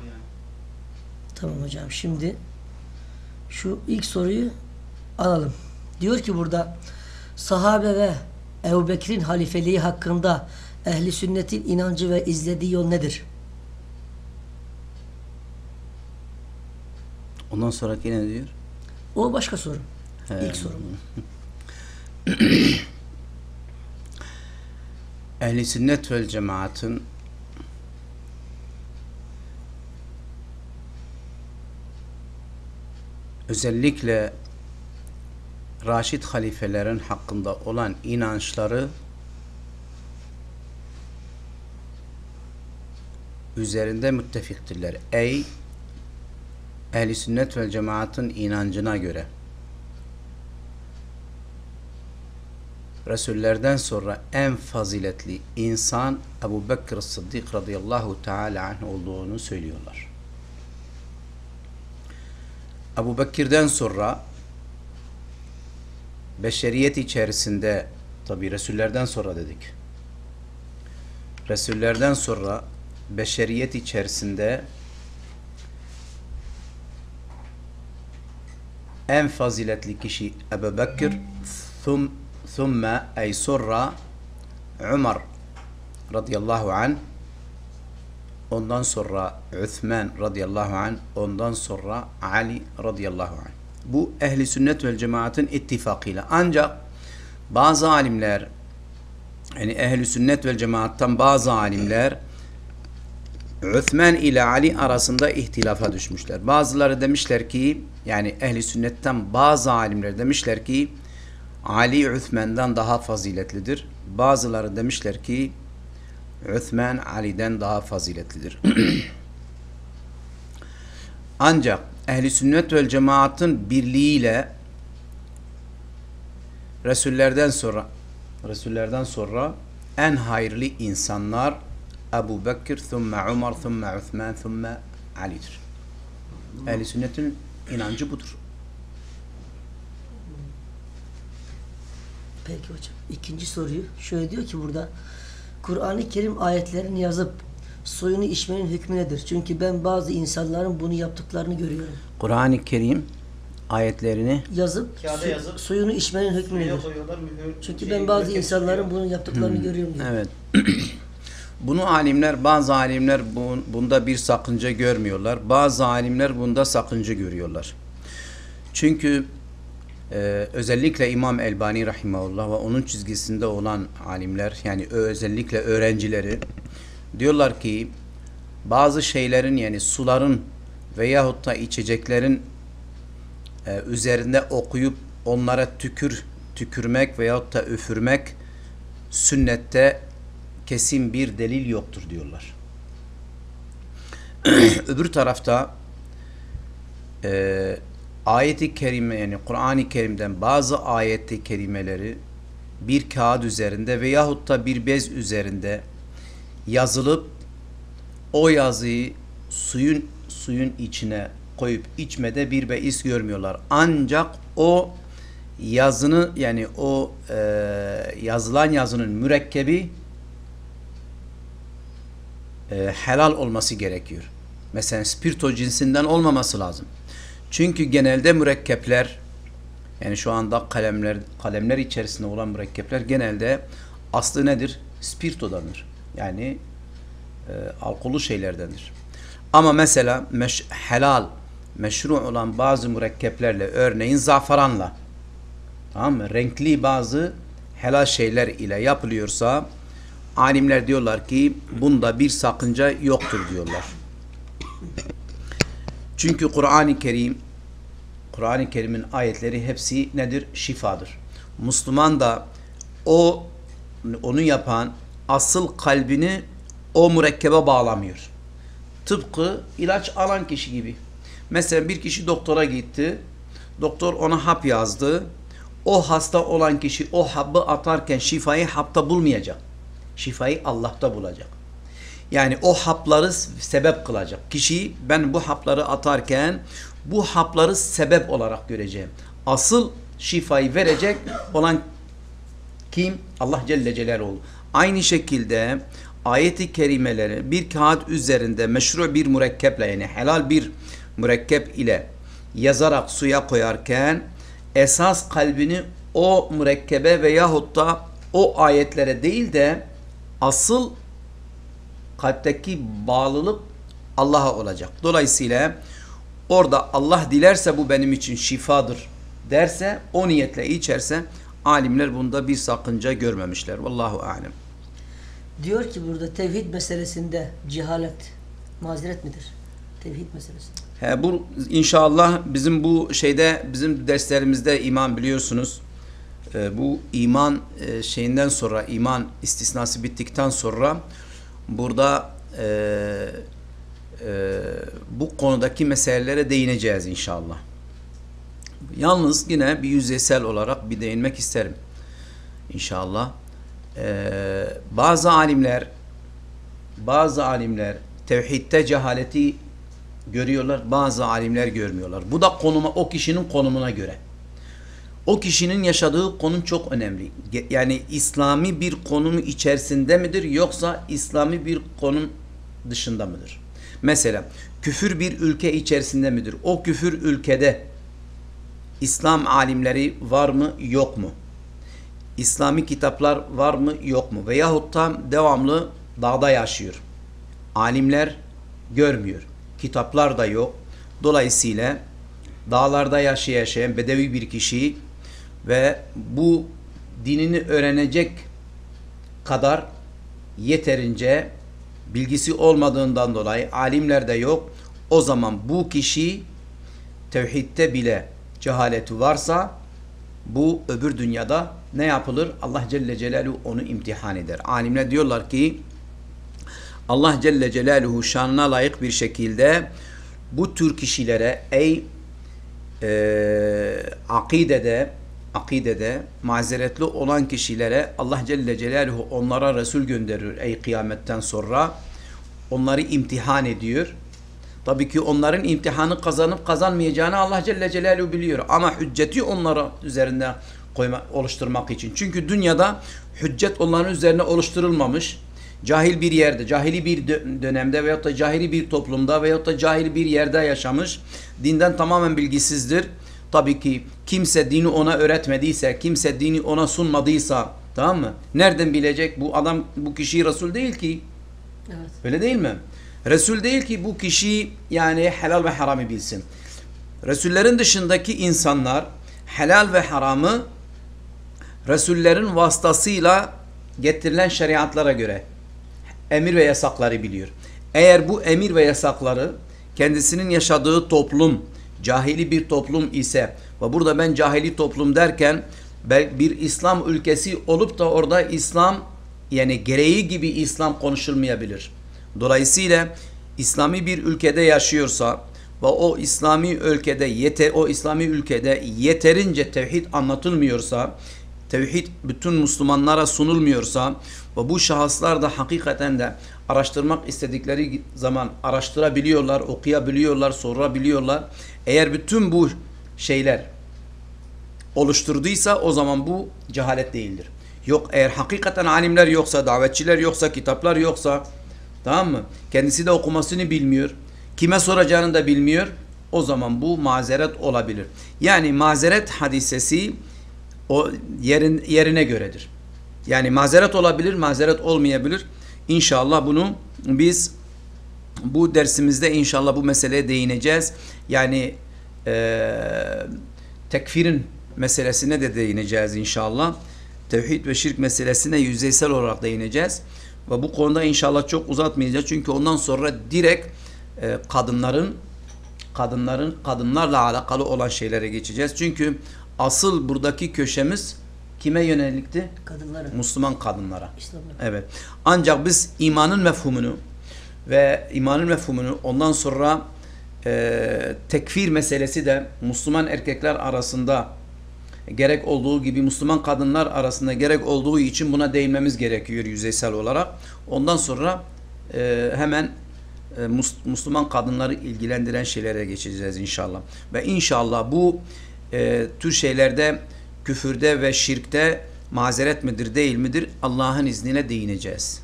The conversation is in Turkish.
yani. Tamam hocam şimdi şu ilk soruyu alalım. Diyor ki burada sahabe ve Ebu Bekir'in halifeliği hakkında ehli sünnetin inancı ve izlediği yol nedir? Ondan sonraki ne diyor? O başka soru. He. İlk soru. Ehli sünnet vel cemaatın özellikle Raşid halifelerin hakkında olan inançları üzerinde müttefiktirler. Ey ehli sünnet vel cemaatın inancına göre Resullerden sonra en faziletli insan Ebu Bekir Sıddık radıyallahu teala anh olduğunu söylüyorlar. Ebu Bekir'den sonra beşeriyet içerisinde tabi Resullerden sonra dedik. Resullerden sonra beşeriyet içerisinde en faziletli kişi Ebu Bekir thum, thumme ay sonra Ömer radıyallahu an ondan sonra Üthman radıyallahu an ondan sonra Ali radıyallahu an bu ehli sünnet vel cemaatin ittifakıyla ancak bazı alimler yani ehli sünnet vel cemaattan bazı alimler Üthman ile Ali arasında ihtilafa düşmüşler. Bazıları demişler ki yani ehli sünnetten bazı alimler demişler ki Ali Üthman'dan daha faziletlidir. Bazıları demişler ki Üthman Ali'den daha faziletlidir. Ancak ehli sünnet vel cemaatın birliğiyle Resullerden sonra Resullerden sonra en hayırlı insanlar Ebu Bekir, thumme Umar, thumme Uthman, thumme Ali'dir. Ehli sünnetin inancı budur. Peki hocam. İkinci soruyu şöyle diyor ki burada Kur'an-ı Kerim ayetlerini yazıp soyunu içmenin hükmü nedir? Çünkü ben bazı insanların bunu yaptıklarını görüyorum. Kur'an-ı Kerim ayetlerini Yazıp, Kağıda su- yazıp suyunu içmenin hükmü nedir? Çünkü şey, ben bazı insanların bunu yaptıklarını görüyorum diyor. Evet. Bunu alimler, bazı alimler bu- bunda bir sakınca görmüyorlar. Bazı alimler bunda sakınca görüyorlar. Çünkü e, özellikle İmam Elbani Rahimahullah ve onun çizgisinde olan alimler, yani özellikle öğrencileri diyorlar ki bazı şeylerin yani suların veyahut da içeceklerin e, üzerinde okuyup onlara tükür tükürmek veyahut da üfürmek sünnette kesin bir delil yoktur diyorlar. Öbür tarafta e, ayeti kerime yani Kur'an-ı Kerim'den bazı ayeti kerimeleri bir kağıt üzerinde veyahut da bir bez üzerinde yazılıp o yazıyı suyun suyun içine koyup içmede bir beis görmüyorlar. Ancak o yazını yani o e, yazılan yazının mürekkebi e, helal olması gerekiyor. Mesela spirto cinsinden olmaması lazım. Çünkü genelde mürekkepler yani şu anda kalemler kalemler içerisinde olan mürekkepler genelde aslı nedir? Spirtodandır. Yani e, alkolü şeylerdendir. Ama mesela meş, helal, meşru olan bazı mürekkeplerle örneğin zafaranla tamam mı? Renkli bazı helal şeyler ile yapılıyorsa alimler diyorlar ki bunda bir sakınca yoktur diyorlar. Çünkü Kur'an-ı Kerim Kur'an-ı Kerim'in ayetleri hepsi nedir? Şifadır. Müslüman da o onu yapan asıl kalbini o mürekkebe bağlamıyor. Tıpkı ilaç alan kişi gibi. Mesela bir kişi doktora gitti. Doktor ona hap yazdı. O hasta olan kişi o habbı atarken şifayı hapta bulmayacak. Şifayı Allah'ta bulacak. Yani o hapları sebep kılacak. Kişi ben bu hapları atarken bu hapları sebep olarak göreceğim. Asıl şifayı verecek olan kim? Allah Celle Celaluhu. Aynı şekilde ayeti kerimeleri bir kağıt üzerinde meşru bir mürekkeple yani helal bir mürekkep ile yazarak suya koyarken esas kalbini o mürekkebe veyahut da o ayetlere değil de asıl kalpteki bağlılık Allah'a olacak. Dolayısıyla orada Allah dilerse bu benim için şifadır derse o niyetle içerse alimler bunda bir sakınca görmemişler. Vallahu alem. Diyor ki burada tevhid meselesinde cehalet mazeret midir? Tevhid meselesinde. He, bu inşallah bizim bu şeyde bizim derslerimizde iman biliyorsunuz. e, bu iman e, şeyinden sonra iman istisnası bittikten sonra burada e, e, bu konudaki meselelere değineceğiz inşallah. Yalnız yine bir yüzeysel olarak bir değinmek isterim. İnşallah. E, bazı alimler bazı alimler tevhidde cehaleti görüyorlar. Bazı alimler görmüyorlar. Bu da konuma o kişinin konumuna göre. O kişinin yaşadığı konum çok önemli. Yani İslami bir konum içerisinde midir yoksa İslami bir konum dışında mıdır? Mesela küfür bir ülke içerisinde midir? O küfür ülkede İslam alimleri var mı yok mu? İslami kitaplar var mı yok mu? Veyahut da devamlı dağda yaşıyor. Alimler görmüyor. Kitaplar da yok. Dolayısıyla dağlarda yaşayan bedevi bir kişi ve bu dinini öğrenecek kadar yeterince bilgisi olmadığından dolayı alimler de yok. O zaman bu kişi tevhidde bile cehaleti varsa bu öbür dünyada ne yapılır? Allah Celle Celaluhu onu imtihan eder. Alimler diyorlar ki Allah Celle Celaluhu şanına layık bir şekilde bu tür kişilere ey e, akidede akidede mazeretli olan kişilere Allah Celle Celaluhu onlara Resul gönderir ey kıyametten sonra onları imtihan ediyor. Tabii ki onların imtihanı kazanıp kazanmayacağını Allah Celle Celaluhu biliyor. Ama hücceti onlara üzerinde koyma, oluşturmak için. Çünkü dünyada hüccet onların üzerine oluşturulmamış. Cahil bir yerde, cahili bir dö- dönemde veyahut da cahili bir toplumda veyahut da cahil bir yerde yaşamış. Dinden tamamen bilgisizdir. Tabii ki kimse dini ona öğretmediyse, kimse dini ona sunmadıysa tamam mı? Nereden bilecek? Bu adam, bu kişi Resul değil ki. Evet. Öyle değil mi? Resul değil ki bu kişi yani helal ve haramı bilsin. Resullerin dışındaki insanlar helal ve haramı Resullerin vasıtasıyla getirilen şeriatlara göre emir ve yasakları biliyor. Eğer bu emir ve yasakları kendisinin yaşadığı toplum cahili bir toplum ise ve burada ben cahili toplum derken bir İslam ülkesi olup da orada İslam yani gereği gibi İslam konuşulmayabilir. Dolayısıyla İslami bir ülkede yaşıyorsa ve o İslami ülkede yete o İslami ülkede yeterince tevhid anlatılmıyorsa tevhid bütün Müslümanlara sunulmuyorsa ve bu şahıslar da hakikaten de araştırmak istedikleri zaman araştırabiliyorlar, okuyabiliyorlar, sorabiliyorlar. Eğer bütün bu şeyler oluşturduysa o zaman bu cehalet değildir. Yok eğer hakikaten alimler yoksa, davetçiler yoksa, kitaplar yoksa tamam mı? Kendisi de okumasını bilmiyor. Kime soracağını da bilmiyor. O zaman bu mazeret olabilir. Yani mazeret hadisesi o yerin yerine göredir. Yani mazeret olabilir, mazeret olmayabilir. İnşallah bunu biz bu dersimizde inşallah bu meseleye değineceğiz. Yani eee tekfirin meselesine de değineceğiz inşallah. Tevhid ve şirk meselesine yüzeysel olarak değineceğiz. Ve bu konuda inşallah çok uzatmayacağız. Çünkü ondan sonra direkt e, kadınların kadınların kadınlarla alakalı olan şeylere geçeceğiz. Çünkü asıl buradaki köşemiz kime yönelikti? Kadınlara. Müslüman kadınlara. İslam'a. Evet. Ancak biz imanın mefhumunu ve imanın mefhumunu ondan sonra e, tekfir meselesi de Müslüman erkekler arasında gerek olduğu gibi Müslüman kadınlar arasında gerek olduğu için buna değinmemiz gerekiyor yüzeysel olarak. Ondan sonra e, hemen e, Müslüman kadınları ilgilendiren şeylere geçeceğiz inşallah. Ve inşallah bu e, tür şeylerde küfürde ve şirkte mazeret midir değil midir Allah'ın izniyle değineceğiz.